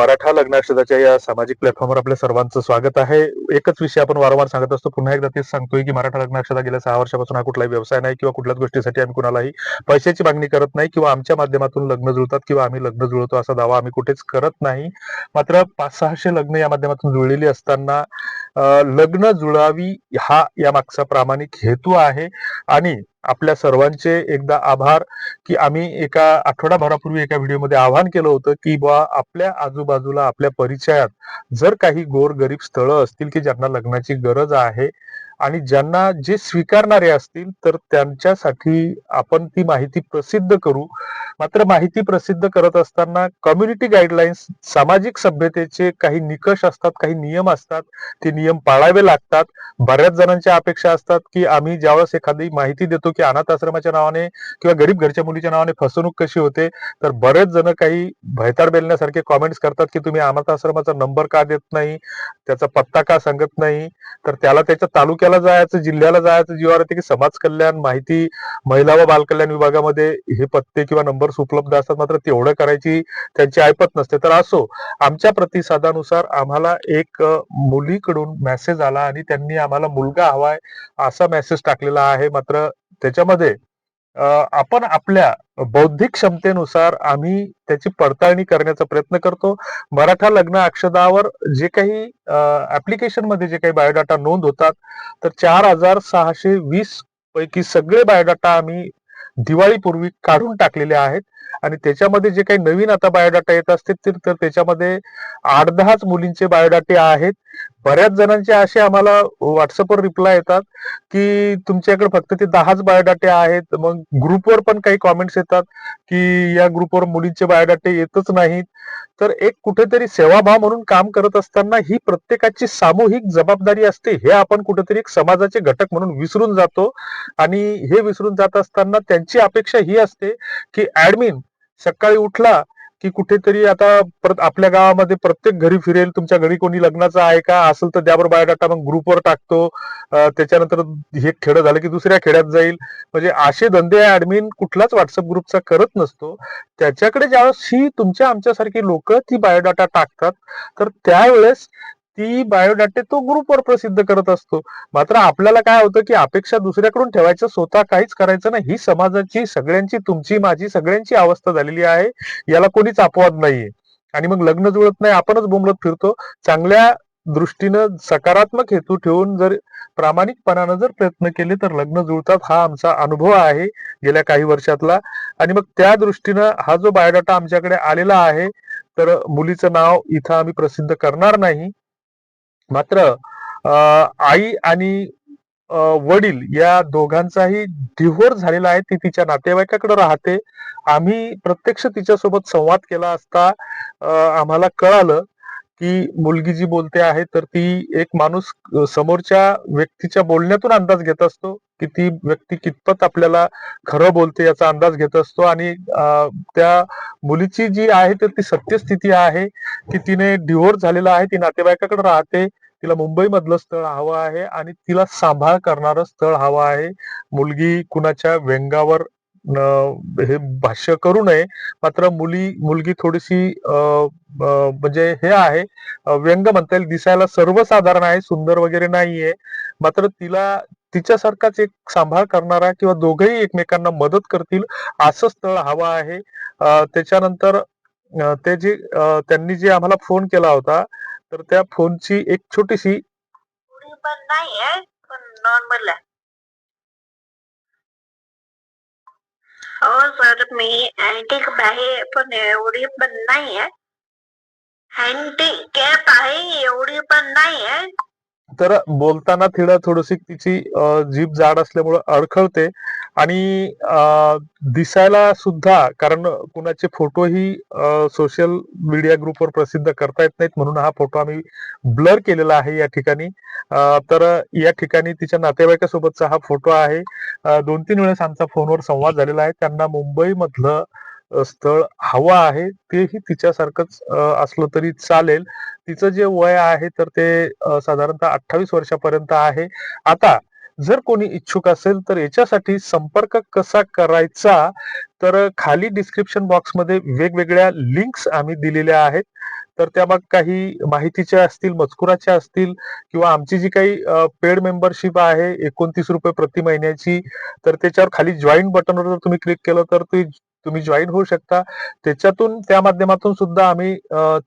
मराठा लग्नाक्षदाच्या या सामाजिक प्लॅटफॉर्मवर आपल्या सर्वांचं स्वागत आहे. एकच विषय आपण वारंवार सांगत असतो. पुन्हा एकदा तेच सांगतोय की मराठा लग्नाक्षदा गेल्या सहा वर्षापासून हा कुठलाही व्यवसाय नाही किंवा कुठल्याच गोष्टीसाठी आम्ही कुणालाही पैशाची मागणी करत नाही किंवा आमच्या माध्यमातून लग्न जुळतात किंवा आम्ही लग्न जुळतो असा दावा आम्ही कुठेच करत नाही. मात्र पाच सहाशे लग्न या माध्यमातून जुळलेली असताना लग्न जुळावी हा या मागचा प्रामाणिक हेतू आहे. आणि आपल्या सर्वांचे एकदा आभार की आम्ही एका आठवडाभरापूर्वी एका व्हिडिओमध्ये आवाहन केलं होतं की बा आपल्या आजूबाजूला आपल्या परिचयात जर काही गोर गरीब स्थळं असतील की ज्यांना लग्नाची गरज आहे आणि ज्यांना जे स्वीकारणारे असतील तर त्यांच्यासाठी आपण ती माहिती प्रसिद्ध करू. मात्र माहिती प्रसिद्ध करत असताना कम्युनिटी गाईडलाईन्स सामाजिक सभ्यतेचे काही निकष असतात काही नियम असतात ते नियम पाळावे लागतात. बऱ्याच जणांच्या अपेक्षा असतात की आम्ही ज्यावेळेस एखादी माहिती देतो की अनाथ आश्रमाच्या नावाने किंवा गरीब घरच्या मुलीच्या नावाने फसवणूक कशी होते तर बरेच जण काही भयताड बेलण्यासारखे कॉमेंट्स करतात की तुम्ही अनाथ आश्रमाचा नंबर का देत नाही त्याचा पत्ता का सांगत नाही तर त्याला त्याच्या तालुक्याला जायचं जिल्ह्याला जायचं जीवावर की समाज कल्याण माहिती महिला व बालकल्याण विभागामध्ये हे पत्ते किंवा नंबर्स उपलब्ध असतात. मात्र तेवढं करायची त्यांची ऐपत नसते. तर असो आमच्या प्रतिसादानुसार आम्हाला एक मुलीकडून मेसेज आला आणि त्यांनी आम्हाला मुलगा हवाय असा मेसेज टाकलेला आहे. मात्र त्याच्यामध्ये आपण आपल्या बौद्धिक क्षमतेनुसार आम्ही त्याची पडताळणी करण्याचा प्रयत्न करतो. मराठा लग्न अक्षदावर जे काही ऍप्लिकेशनमध्ये जे काही बायोडाटा नोंद होतात तर चार हजार सहाशे वीस पैकी सगळे बायोडाटा आम्ही दिवाळीपूर्वी काढून टाकलेले आहेत. आणि त्याच्यामध्ये जे काही नवीन आता बायोडाटा येत असतील तर तर त्याच्यामध्ये आठ दहाच मुलींचे बायोडाटे आहेत. बऱ्याच जणांचे असे आम्हाला व्हॉट्सअपवर रिप्लाय येतात की तुमच्याकडे फक्त ते दहाच बायोडाटे आहेत. मग ग्रुपवर पण काही कॉमेंट्स येतात की या ग्रुपवर मुलींचे बायोडाटे येतच नाहीत. तर एक कुठेतरी सेवाभाव म्हणून काम करत असताना ही प्रत्येकाची सामूहिक जबाबदारी असते हे आपण कुठेतरी एक समाजाचे घटक म्हणून विसरून जातो. आणि हे विसरून जात असताना त्यांची अपेक्षा ही असते की ऍडमिन सकाळी उठला की कुठेतरी आता परत आपल्या गावामध्ये प्रत्येक घरी फिरेल तुमच्या घरी कोणी लग्नाचं आहे का असेल तर त्यावर बायोडाटा मग ग्रुपवर टाकतो. त्याच्यानंतर हे खेडं झालं की दुसऱ्या खेड्यात जाईल. म्हणजे असे धंदे ऍडमिन कुठलाच व्हॉट्सअप ग्रुपचा करत नसतो. त्याच्याकडे ज्यावेळेस ही तुमच्या आमच्यासारखी लोक ती बायोडाटा टाकतात तर त्यावेळेस ती बायोडाटे तो ग्रुपवर प्रसिद्ध करत असतो. मात्र आपल्याला काय होतं की अपेक्षा दुसऱ्याकडून ठेवायचं स्वतः काहीच करायचं नाही. ही समाजाची सगळ्यांची तुमची माझी सगळ्यांची अवस्था झालेली आहे. याला कोणीच अपवाद नाहीये. आणि मग लग्न जुळत नाही आपणच बोंबलत फिरतो. चांगल्या दृष्टीनं सकारात्मक हेतू ठेवून जर प्रामाणिकपणानं जर प्रयत्न केले तर लग्न जुळतात हा आमचा अनुभव आहे गेल्या काही वर्षातला. आणि मग त्या दृष्टीनं हा जो बायोडाटा आमच्याकडे आलेला आहे तर मुलीचं नाव इथं आम्ही प्रसिद्ध करणार नाही. मात्र आई आणि वडील या दोघांचाही डिव्होर्स झालेला आहे. ती तिच्या नातेवाईकाकडे राहते. आम्ही प्रत्यक्ष तिच्यासोबत संवाद केला असता आम्हाला कळालं की मुलगी जी बोलते आहे तर ती एक माणूस समोरच्या व्यक्तीच्या बोलण्यातून अंदाज घेत असतो की ती व्यक्ती कितपत आपल्याला खरं बोलते याचा अंदाज घेत असतो. आणि त्या मुलीची जी आहे तर ती सत्यस्थिती आहे की तिने डिव्होर्स झालेला आहे. ती नातेवाईकाकडे राहते. तिला मुंबई मधलं स्थळ हवं आहे आणि तिला सांभाळ करणारं स्थळ हवं आहे. मुलगी कुणाच्या व्यंगावर हे भाष्य करू नये मात्र मुली मुलगी थोडीशी म्हणजे हे आहे व्यंग म्हणता येईल दिसायला सर्वसाधारण आहे सुंदर वगैरे नाहीये. मात्र तिला तिच्यासारखाच एक सांभाळ करणारा किंवा दोघंही एकमेकांना मदत करतील असं स्थळ हवं आहे. त्याच्यानंतर ते जे त्यांनी जे आम्हाला फोन केला होता तर त्या फोनची एक छोटीशी एवढी पण नाही आहे पण नॉर्मल आहे. हो सर मी अँटिक आहे पण एवढी पण नाही आहे. कॅप आहे एवढी पण नाही आहे. तर बोलताना थिडा थोडीशी तिची जीभ जाड असल्यामुळे अडखळते. आणि दिसायला सुद्धा कारण कुणाचे फोटोही सोशल मीडिया ग्रुपवर प्रसिद्ध करता येत नाहीत म्हणून हा फोटो आम्ही ब्लर केलेला आहे या ठिकाणी. तर या ठिकाणी तिच्या नातेवाईकासोबतचा हा फोटो आहे. दोन तीन वेळेस आमचा फोनवर संवाद झालेला आहे. त्यांना मुंबईमधलं स्थळ हवं आहे. तेही तिच्यासारखंच असलं तरी चालेल. तिचं जे वय आहे तर ते साधारणतः अठ्ठावीस वर्षापर्यंत आहे. आता जर कोणी इच्छुक असेल तर याच्यासाठी संपर्क कसा करायचा? तर खाली डिस्क्रिप्शन बॉक्समध्ये वेगवेगळ्या लिंक्स आम्ही दिलेल्या आहेत. तर त्या मग काही माहितीच्या असतील मजकुराच्या असतील किंवा आमची जी काही पेड मेंबरशिप आहे एकोणतीस रुपये प्रति महिन्याची तर त्याच्यावर खाली जॉईन बटनवर जर तुम्ही क्लिक केलं तर ती तुम्ही जॉईन होऊ शकता. त्याच्यातून त्या माध्यमातून सुद्धा आम्ही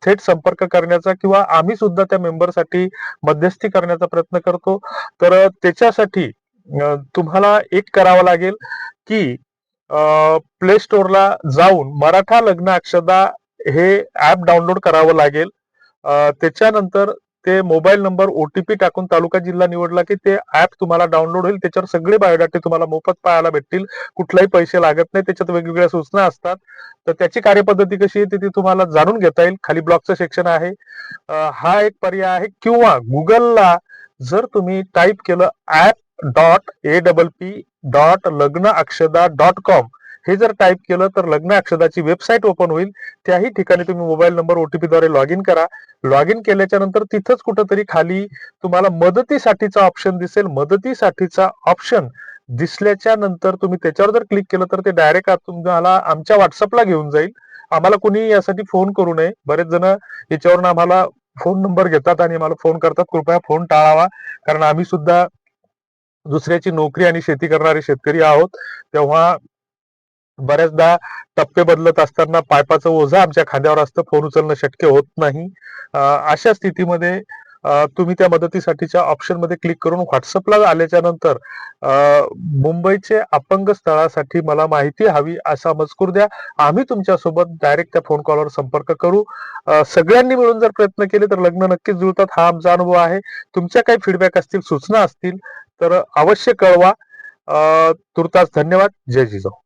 थेट संपर्क करण्याचा किंवा आम्ही सुद्धा त्या मेंबरसाठी मध्यस्थी करण्याचा प्रयत्न करतो. तर त्याच्यासाठी तुम्हाला एक करावं लागेल की प्ले स्टोअरला जाऊन मराठा लग्न अक्षदा हे ऍप डाउनलोड करावं लागेल. त्याच्यानंतर ते मोबाईल नंबर ओटीपी टाकून तालुका जिल्हा निवडला की ते ऍप तुम्हाला डाउनलोड होईल. त्याच्यावर सगळे बायोडाटे तुम्हाला मोफत पाहायला भेटतील. कुठलाही पैसे लागत नाही. त्याच्यात वेगवेगळ्या सूचना असतात. तर त्याची कार्यपद्धती कशी आहे ती ती तुम्हाला जाणून घेता येईल. खाली ब्लॉगचं सेक्शन आहे. हा एक पर्याय आहे. किंवा गुगलला जर तुम्ही टाईप केलं app dot A double P dot लग्न अक्षदा डॉट कॉम हे जर टाईप केलं तर लग्न अक्षदाची वेबसाईट ओपन होईल. त्याही ठिकाणी तुम्ही मोबाईल नंबर ओटीपी द्वारे लॉग इन करा. लॉग इन केल्याच्यानंतर तिथंच कुठंतरी खाली तुम्हाला मदतीसाठीचा ऑप्शन दिसेल. मदतीसाठीचा ऑप्शन दिसल्याच्या नंतर तुम्ही त्याच्यावर जर क्लिक केलं तर ते डायरेक्ट तुम्हाला आमच्या व्हॉट्सअपला घेऊन जाईल. आम्हाला कुणी यासाठी फोन करू नये. बरेच जण याच्यावरून आम्हाला फोन नंबर घेतात आणि आम्हाला फोन करतात. कृपया फोन टाळावा. कारण आम्ही सुद्धा दुसऱ्याची नोकरी आणि शेती करणारे शेतकरी आहोत. तेव्हा बऱ्याचदा टप्पे बदलत असताना पायपाचं ओझं आमच्या खांद्यावर असतं फोन उचलणं शक्य होत नाही. अशा स्थितीमध्ये तुम्ही त्या मदतीसाठीच्या ऑप्शनमध्ये क्लिक करून व्हॉट्सअपला आल्याच्यानंतर मुंबईचे अपंग स्थळासाठी मला माहिती हवी असा मजकूर द्या. आम्ही तुमच्यासोबत डायरेक्ट त्या फोन कॉलवर संपर्क करू. सगळ्यांनी मिळून जर प्रयत्न केले तर लग्न नक्कीच जुळतात हा आमचा अनुभव आहे. तुमच्या काही फीडबॅक असतील सूचना असतील तर अवश्य कळवा. तुर्तास धन्यवाद. जय जिजाऊ.